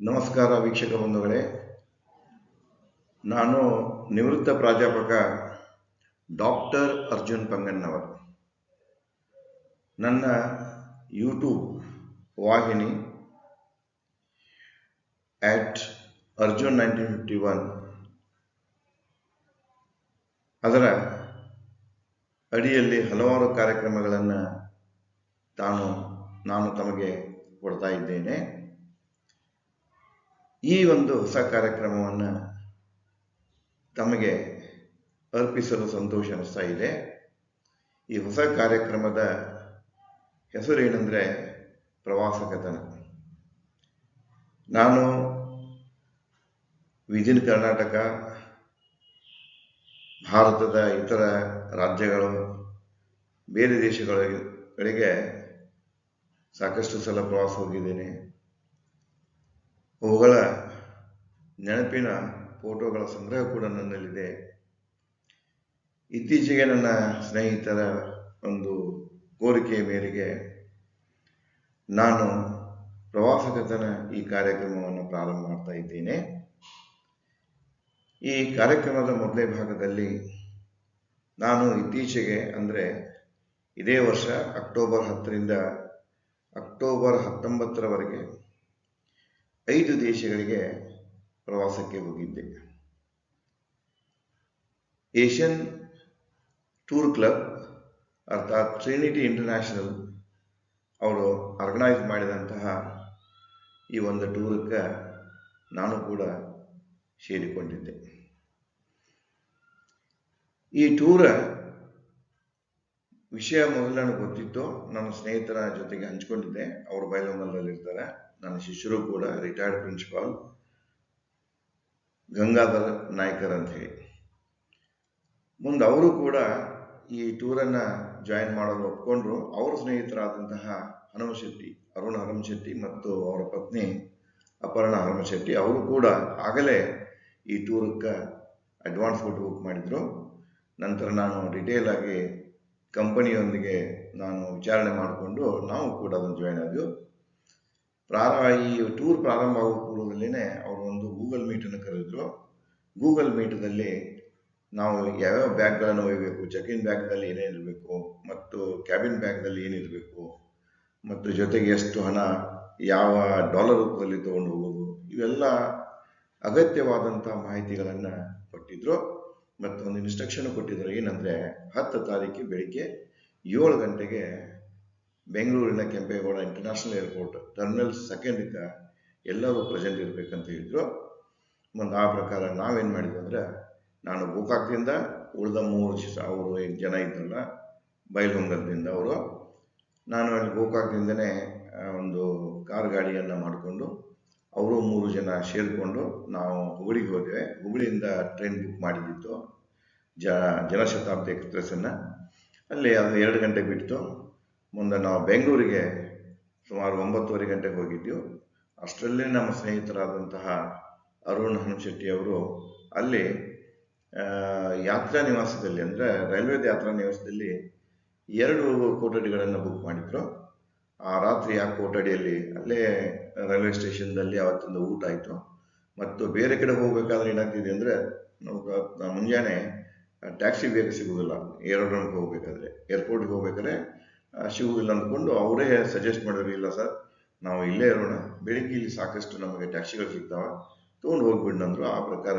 ನಮಸ್ಕಾರ ವೀಕ್ಷಕ ಬಂಧುಗಳೇ. ನಾನು ನಿವೃತ್ತ ಪ್ರಾಧ್ಯಾಪಕ ಡಾಕ್ಟರ್ ಅರ್ಜುನ್ ಪಂಗಣ್ಣವರ್ ನನ್ನ ಯೂಟ್ಯೂಬ್ ವಾಹಿನಿ at Arjun nineteen fifty one ಅದರ ಅಡಿಯಲ್ಲಿ ಹಲವಾರು ಕಾರ್ಯಕ್ರಮಗಳನ್ನು ತಾನು, ನಾನು ತಮಗೆ ಕೊಡ್ತಾ ಇದ್ದೇನೆ. ಈ ಒಂದು ಹೊಸ ಕಾರ್ಯಕ್ರಮವನ್ನು ತಮಗೆ ಅರ್ಪಿಸಲು ಸಂತೋಷ ಅನಿಸ್ತಾ ಇದೆ. ಈ ಹೊಸ ಕಾರ್ಯಕ್ರಮದ ಹೆಸರು ಏನಂದರೆ ಪ್ರವಾಸ ಕಥನ ನಾನು ವಿಜಿನ್ ಕರ್ನಾಟಕ, ಭಾರತದ ಇತರ ರಾಜ್ಯಗಳು, ಬೇರೆ ದೇಶಗಳಿಗೆ ಸಾಕಷ್ಟು ಸಲ ಪ್ರವಾಸ ಹೋಗಿದ್ದೇನೆ. ಅವುಗಳ ನೆನಪಿನ ಫೋಟೋಗಳ ಸಂಗ್ರಹ ಕೂಡ ನನ್ನಲ್ಲಿದೆ. ಇತ್ತೀಚೆಗೆ ನನ್ನ ಸ್ನೇಹಿತರ ಒಂದು ಕೋರಿಕೆಯ ಮೇರೆಗೆ ನಾನು ಪ್ರವಾಸ ಕಥನ ಈ ಕಾರ್ಯಕ್ರಮವನ್ನು ಪ್ರಾರಂಭ ಮಾಡ್ತಾ ಇದ್ದೇನೆ. ಈ ಕಾರ್ಯಕ್ರಮದ ಮೊದಲೇ ಭಾಗದಲ್ಲಿ ನಾನು ಇತ್ತೀಚೆಗೆ ಅಂದರೆ ಇದೇ ವರ್ಷ ಅಕ್ಟೋಬರ್ ಹತ್ತರಿಂದ ಅಕ್ಟೋಬರ್ ಹತ್ತೊಂಬತ್ತರವರೆಗೆ ಐದು ದೇಶಗಳಿಗೆ ಪ್ರವಾಸಕ್ಕೆ ಹೋಗಿದ್ದೆ. ಏಷ್ಯನ್ ಟೂರ್ ಕ್ಲಬ್, ಅರ್ಥಾತ್ ಟ್ರಿನಿಟಿ ಇಂಟರ್ನ್ಯಾಷನಲ್, ಅವರು ಆರ್ಗನೈಸ್ ಮಾಡಿದಂತಹ ಈ ಒಂದು ಟೂರಕ್ಕೆ ನಾನು ಕೂಡ ಸೇರಿಕೊಂಡಿದ್ದೆ. ಈ ಟೂರ ವಿಷಯ ಮೊದಲು ಗೊತ್ತಿತ್ತು. ನನ್ನ ಸ್ನೇಹಿತರ ಜೊತೆಗೆ ಹಂಚ್ಕೊಂಡಿದ್ದೆ. ಅವರು ಬಯಲುಮಲ್ಲಲ್ಲಿರ್ತಾರೆ ನನ್ನ ಶಿಷ್ಯರು ಕೂಡ ರಿಟೈರ್ಡ್ ಪ್ರಿನ್ಸಿಪಾಲ್ ಗಂಗಾಧರ ನಾಯ್ಕರ್ ಅಂತ ಹೇಳಿ. ಮುಂದೆ ಅವರು ಕೂಡ ಈ ಟೂರನ್ನು ಜಾಯಿನ್ ಮಾಡಲು ಒಪ್ಕೊಂಡ್ರು. ಅವರ ಸ್ನೇಹಿತರಾದಂತಹ ಹನುಮಶೆಟ್ಟಿ ಅರುಣ್ ಹನುಮಶೆಟ್ಟಿ ಮತ್ತು ಅವರ ಪತ್ನಿ ಅಪರ್ಣ ಹನುಮಶೆಟ್ಟಿ ಅವರು ಕೂಡ ಆಗಲೇ ಈ ಟೂರಕ್ಕೆ ಅಡ್ವಾನ್ಸ್ ಕೊಟ್ಟು ಬುಕ್ ಮಾಡಿದರು. ನಂತರ ನಾನು ಡಿಟೇಲ್ ಆಗಿ ಕಂಪನಿಯೊಂದಿಗೆ ನಾನು ವಿಚಾರಣೆ ಮಾಡಿಕೊಂಡು ನಾವು ಕೂಡ ಅದನ್ನು ಜಾಯಿನ್ ಆದೆವು. ಪ್ರಾರಂಭ ಈ ಟೂರ್ ಪ್ರಾರಂಭ ಆಗೋ ಪೂರ್ವದಲ್ಲೇ ಅವರು ಒಂದು ಗೂಗಲ್ ಮೀಟನ್ನು ಕರೆದಿದ್ರು. ಗೂಗಲ್ ಮೀಟದಲ್ಲಿ ನಾವು ಯಾವ್ಯಾವ ಬ್ಯಾಗ್ಗಳನ್ನು ಒಯ್ಯಬೇಕು ಚೆಕ್ ಇನ್ ಬ್ಯಾಗ್ನಲ್ಲಿ ಏನೇನಿರಬೇಕು ಮತ್ತು ಕ್ಯಾಬಿನ್ ಬ್ಯಾಗ್ನಲ್ಲಿ ಏನಿರಬೇಕು ಮತ್ತು ಜೊತೆಗೆ ಎಷ್ಟು ಹಣ, ಯಾವ ಡಾಲರ್ ರೂಪದಲ್ಲಿ ತೊಗೊಂಡು ಹೋಗೋದು, ಇವೆಲ್ಲ ಅಗತ್ಯವಾದಂಥ ಮಾಹಿತಿಗಳನ್ನು ಕೊಟ್ಟಿದ್ರು. ಮತ್ತು ಒಂದು ಇನ್ಸ್ಟ್ರಕ್ಷನ್ ಕೊಟ್ಟಿದ್ರು ಏನಂದರೆ, ಹತ್ತು ತಾರೀಕು ಬೆಳಿಗ್ಗೆ ಏಳು ಗಂಟೆಗೆ ಬೆಂಗಳೂರಿನ ಕೆಂಪೇಗೌಡ ಇಂಟರ್ನ್ಯಾಷನಲ್ ಏರ್ಪೋರ್ಟ್ ಟರ್ಮಿನಲ್ ಸೆಕೆಂಡ್ಗೆ ಎಲ್ಲರೂ ಪ್ರೆಸೆಂಟ್ ಇರಬೇಕಂತ ಹೇಳಿದ್ರು. ಆ ಪ್ರಕಾರ ನಾವೇನು ಮಾಡಿದ್ವಿ ಅಂದರೆ, ನಾನು ಗೋಕಾಕ್ದಿಂದ ಉಳಿದ ಮೂರು ಅವರು ಜನ ಇದ್ರಲ್ಲ ಬೈಲಹೊಂಗಲದಿಂದ ಅವರು, ನಾನು ಅಲ್ಲಿ ಗೋಕಾಕ್ದಿಂದನೇ ಒಂದು ಕಾರ್ ಗಾಡಿಯನ್ನು ಮಾಡಿಕೊಂಡು, ಅವರು ಮೂರು ಜನ ಸೇರಿಕೊಂಡು ನಾವು ಹುಬ್ಬಳ್ಳಿಗೆ ಹೋದ್ವಿ. ಹುಬ್ಳಿಯಿಂದ ಟ್ರೈನ್ ಬುಕ್ ಮಾಡಿದ್ದಿತ್ತು ಜ, ಜನಶತಾಬ್ದಿ ಎಕ್ಸ್ಪ್ರೆಸ್ಸನ್ನು ಅಲ್ಲಿ ಅದು ಎರಡು ಗಂಟೆಗೆ ಬಿಟ್ಟು ಮುಂದೆ ನಾವು ಬೆಂಗಳೂರಿಗೆ ಸುಮಾರು ಒಂಬತ್ತುವರೆ ಗಂಟೆಗೆ ಹೋಗಿದ್ದೆವು ಅಷ್ಟರಲ್ಲೇ ನಮ್ಮ ಸ್ನೇಹಿತರಾದಂತಹ ಅರುಣ್ ಅವರು ಅಲ್ಲಿ ಯಾತ್ರಾ ನಿವಾಸದಲ್ಲಿ ಅಂದರೆ ರೈಲ್ವೆ ಯಾತ್ರಾ ನಿವಾಸದಲ್ಲಿ ಎರಡು ಕೊಠಡಿಗಳನ್ನು ಬುಕ್ ಮಾಡಿದ್ರು. ಆ ರಾತ್ರಿ ಆ ಕೊಠಡಿಯಲ್ಲಿ ಅಲ್ಲೇ ರೈಲ್ವೆ ಸ್ಟೇಷನ್ದಲ್ಲಿ ಅವತ್ತಿಂದ ಊಟ ಆಯಿತು. ಮತ್ತು ಬೇರೆ ಕಡೆ ಹೋಗಬೇಕಾದ್ರೆ ಏನಾಗ್ತಿದೆ ಅಂದರೆ ನಾವು ಮುಂಜಾನೆ ಟ್ಯಾಕ್ಸಿ ಬೇಗ ಸಿಗುವುದಿಲ್ಲ ಏರೋಡ್ರಮ್ಗೆ ಹೋಗಬೇಕಾದ್ರೆ, ಏರ್ಪೋರ್ಟ್ಗೆ ಹೋಗ್ಬೇಕಾದ್ರೆ ಸಿಗುವುದಿಲ್ಲ ಅಂದ್ಕೊಂಡು ಅವರೇ ಸಜೆಸ್ಟ್ ಮಾಡಿದ್ರು, ಇಲ್ಲ ಸರ್ ನಾವು ಇಲ್ಲೇ ಇರೋಣ. ಬೆಳಿಗ್ಗೆ ಇಲ್ಲಿ ಸಾಕಷ್ಟು ನಮಗೆ ಟ್ಯಾಕ್ಸಿಗಳು ಸಿಗ್ತಾವೆ. ತೊಗೊಂಡು ಹೋಗ್ಬಿಡ್ ಅಂದರು ಆ ಪ್ರಕಾರ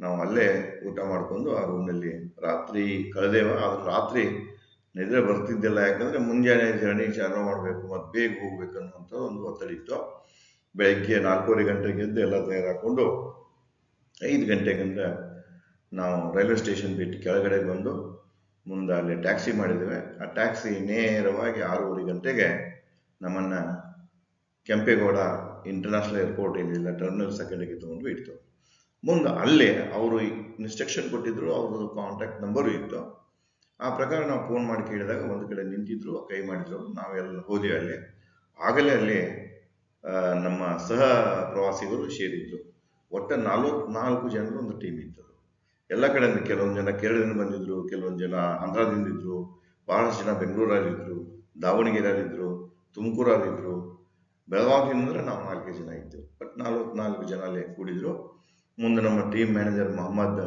ನಾವು ಅಲ್ಲೇ ಊಟ ಮಾಡಿಕೊಂಡು ಆ ರೂಮ್ನಲ್ಲಿ ರಾತ್ರಿ ಕಳೆದೇವ ಆದ್ರೆ ರಾತ್ರಿ ನಿದ್ರೆ ಬರ್ತಿದ್ದಿಲ್ಲ. ಯಾಕಂದರೆ ಮುಂಜಾನೆ ಜರ್ನಿ ಚಾಲೂ ಮಾಡಬೇಕು, ಮತ್ತು ಬೇಗ ಹೋಗ್ಬೇಕು ಅನ್ನುವಂಥ ಒಂದು ಒತ್ತಡ ಇತ್ತು. ಬೆಳಗ್ಗೆ ನಾಲ್ಕೂವರೆ ಗಂಟೆಗೆ ಎದ್ದು ಎಲ್ಲ ತಯಾರಾಕೊಂಡು ಐದು ಗಂಟೆಗಂದ್ರೆ ನಾವು ರೈಲ್ವೆ ಸ್ಟೇಷನ್ ಬಿಟ್ಟು ಕೆಳಗಡೆ ಬಂದು ಮುಂದೆ ಅಲ್ಲಿ ಟ್ಯಾಕ್ಸಿ ಮಾಡಿದ್ದೇವೆ. ಆ ಟ್ಯಾಕ್ಸಿ ನೇರವಾಗಿ ಆರೂವರೆ ಗಂಟೆಗೆ ನಮ್ಮನ್ನು ಕೆಂಪೇಗೌಡ ಇಂಟರ್ನ್ಯಾಷನಲ್ ಏರ್ಪೋರ್ಟ್ ಏನಿಲ್ಲ ಟರ್ಮಿನಲ್ ಸೆಕೆಂಡಿಗೆ ತೊಗೊಂಡು ಇಡ್ತು. ಮುಂದೆ ಅಲ್ಲೇ ಅವರು ಇನ್ಸ್ಟ್ರಕ್ಷನ್ ಕೊಟ್ಟಿದ್ರು, ಅವ್ರದ್ದು ಕಾಂಟ್ಯಾಕ್ಟ್ ನಂಬರು ಇತ್ತು. ಆ ಪ್ರಕಾರ ನಾವು ಫೋನ್ ಮಾಡಿ ಕೇಳಿದಾಗ ಒಂದು ಕಡೆ ನಿಂತಿದ್ರು, ಕೈ ಮಾಡಿದ್ರು. ನಾವೆಲ್ಲ ಹೋದ್ವಿ ಅಲ್ಲಿ. ಆಗಲೇ ಅಲ್ಲಿ ನಮ್ಮ ಸಹ ಪ್ರವಾಸಿಗರು ಸೇರಿದ್ರು ಒಟ್ಟು ನಾಲ್ಕು ನಾಲ್ಕು ಜನರು ಒಂದು ಟೀಮ್ ಇತ್ತು. ಎಲ್ಲ ಕಡೆಯಿಂದ ಕೆಲವೊಂದು ಜನ ಕೇರಳದಿಂದ ಬಂದಿದ್ರು, ಕೆಲವೊಂದು ಜನ ಆಂಧ್ರದಿಂದ ಇದ್ರು, ಬಹಳಷ್ಟು ಜನ ಬೆಂಗಳೂರಲ್ಲಿದ್ದರು ದಾವಣಗೆರೆಯಲ್ಲಿದ್ದರು ತುಮಕೂರಲ್ಲಿದ್ದರು ಅಂದ್ರೆ ನಾವು ನಾಲ್ಕೇ ಜನ ಇದ್ದೆವು. ಬಟ್ ನಾಲ್ಕು ಜನ ಅಲ್ಲೇ ಕೂಡಿದ್ರು. ಮುಂದೆ ನಮ್ಮ ಟೀಮ್ ಮ್ಯಾನೇಜರ್ ಮೊಹಮ್ಮದ್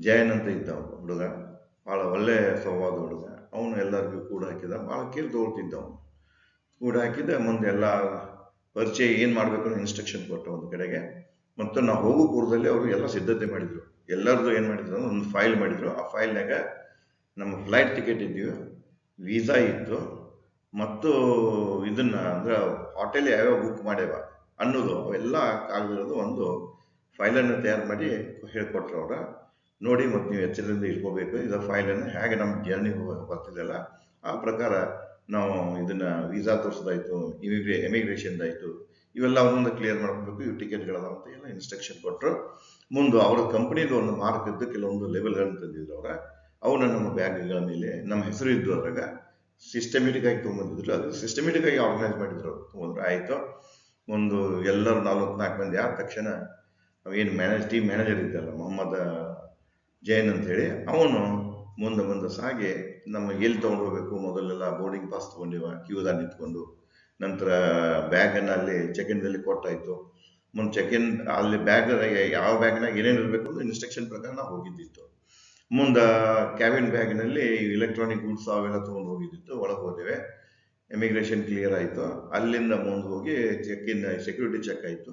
ಜಯನ್ ಅಂತ ಇದ್ದ ಹುಡುಗ. ಭಾಳ ಒಳ್ಳೆ ಸ್ವಭಾವದ ಹುಡುಗ. ಅವನು ಎಲ್ಲರಿಗೂ ಕೂಡ ಹಾಕಿದ ಭಾಳ ಕೇಳಿ ತಗೊಳ್ತಿದ್ದ ಅವನು. ಕೂಡ ಹಾಕಿದ, ಮುಂದೆ ಎಲ್ಲ ಪರಿಚಯ ಏನು ಮಾಡಬೇಕು ಇನ್ಸ್ಟ್ರಕ್ಷನ್ ಕೊಟ್ಟ ಒಂದು ಕಡೆಗೆ. ಮತ್ತು ನಾವು ಹೋಗೋ ಪೂರ್ವದಲ್ಲಿ ಅವರು ಎಲ್ಲ ಸಿದ್ಧತೆ ಮಾಡಿದ್ರು. ಎಲ್ಲರದು ಏನು ಮಾಡಿದ್ರು ಅಂದ್ರೆ ಒಂದು ಫೈಲ್ ಮಾಡಿದ್ರು. ಆ ಫೈಲ್ನಾಗ ನಮ್ಮ ಫ್ಲೈಟ್ ಟಿಕೆಟ್ ಇದ್ದೀವಿ ವೀಸಾ ಇತ್ತು, ಮತ್ತು ಇದನ್ನ ಅಂದ್ರೆ ಹೋಟೆಲ್ ಯಾವ್ಯಾವ ಬುಕ್ ಮಾಡ್ಯಾವ ಅನ್ನೋದು, ಅವೆಲ್ಲ ಆಗದಿರೋದು ಒಂದು ಫೈಲನ್ನು ತಯಾರು ಮಾಡಿ ಹೇಳ್ಕೊಟ್ರು ಅವರು. ನೋಡಿ, ಮತ್ತು ನೀವು ಎಚ್ಚರದಿಂದ ಇಟ್ಕೋಬೇಕು. ಇದು ಫೈಲನ್ನು ಹೇಗೆ ನಮ್ಮ ಜರ್ನಿ ಬರ್ತಿದ್ದಲ್ಲ ಆ ಪ್ರಕಾರ ನಾವು ಇದನ್ನ ವೀಸಾ ತೋರಿಸೋದಾಯಿತು ಇಮಿಗ್ರೇ ಎಮಿಗ್ರೇಷನ್ದಾಯಿತು ಇವೆಲ್ಲ ಒಂದೊಂದು ಕ್ಲಿಯರ್ ಮಾಡ್ಕೋಬೇಕು. ಇವು ಟಿಕೆಟ್ಗಳದ ಅಂತ ಎಲ್ಲ ಇನ್ಸ್ಟ್ರಕ್ಷನ್ ಕೊಟ್ಟರು ಮುಂದೆ ಅವರ ಕಂಪ್ನಿದು ಒಂದು ಮಾರ್ಕ್ ಇದ್ದು ಕೆಲವೊಂದು ಲೆವೆಲ್ಗಳನ್ನು ತಂದಿದ್ರು ಅವರ. ಅವನ್ನ ನಮ್ಮ ಬ್ಯಾಗ್ಗಳ ಮೇಲೆ, ನಮ್ಮ ಹೆಸರು ಇದ್ದು ಅದ್ರಾಗ ಸಿಸ್ಟಮೆಟಿಕ್ ಆಗಿ ತೊಗೊಂಬಂದಿದ್ರು. ಅದು ಸಿಸ್ಟಮೆಟಿಕ್ ಆಗಿ ಆರ್ಗನೈಸ್ ಮಾಡಿದ್ರು ತೊಗೊಂಡ್ರೆ. ಆಯ್ತು. ಒಂದು ಎಲ್ಲರೂ ನಾಲ್ಕು ಮಂದಿ ಆದ ತಕ್ಷಣ ಏನು ಮ್ಯಾನೇಜ್ ಟೀಮ್ ಮ್ಯಾನೇಜರ್ ಇದ್ದಲ್ಲ ಮೊಹಮ್ಮದ್ ಜೈನ್ ಅಂತ ಹೇಳಿ ಅವನು ಮುಂದೆ ಮುಂದೆ ಸಾಗಿ ನಮ್ಮ ಎಲ್ಲಿ ತೊಗೊಂಡು ಹೋಗ್ಬೇಕು? ಮೊದಲೆಲ್ಲ ಬೋರ್ಡಿಂಗ್ ಪಾಸ್ ತೊಗೊಂಡಿವ? ಕ್ಯೂದಾಗ ನಿಂತ್ಕೊಂಡು. ನಂತರ ಬ್ಯಾಗನ್ನು ಅಲ್ಲಿ ಚೆಕ್ ಇನ್ದಲ್ಲಿ ಕೊಟ್ಟಾಯ್ತು. ಮುಂದೆ ಚೆಕ್ ಇನ್ ಅಲ್ಲಿ ಬ್ಯಾಗ್ ಯಾವ ಬ್ಯಾಗ್ನಾಗ ಏನೇನು ಇರಬೇಕು ಅಂದ್ರೆ ಇನ್ಸ್ಟ್ರಕ್ಷನ್ ಪ್ರಕಾರ ನಾವು ಹೋಗಿದ್ದಿತ್ತು. ಮುಂದೆ ಕ್ಯಾಬಿನ್ ಬ್ಯಾಗ್ನಲ್ಲಿ ಇಲೆಕ್ಟ್ರಾನಿಕ್ ಗೂಡ್ಸ್ ಅವೆಲ್ಲ ತೊಗೊಂಡು ಹೋಗಿದ್ದಿತ್ತು, ಒಳಗೆ ಹೋದೇವೆ. ಇಮಿಗ್ರೇಷನ್ ಕ್ಲಿಯರ್ ಆಯಿತು. ಅಲ್ಲಿಂದ ಮುಂದೆ ಹೋಗಿ ಚೆಕ್ ಇನ್ ಸೆಕ್ಯೂರಿಟಿ ಚೆಕ್ ಆಯಿತು.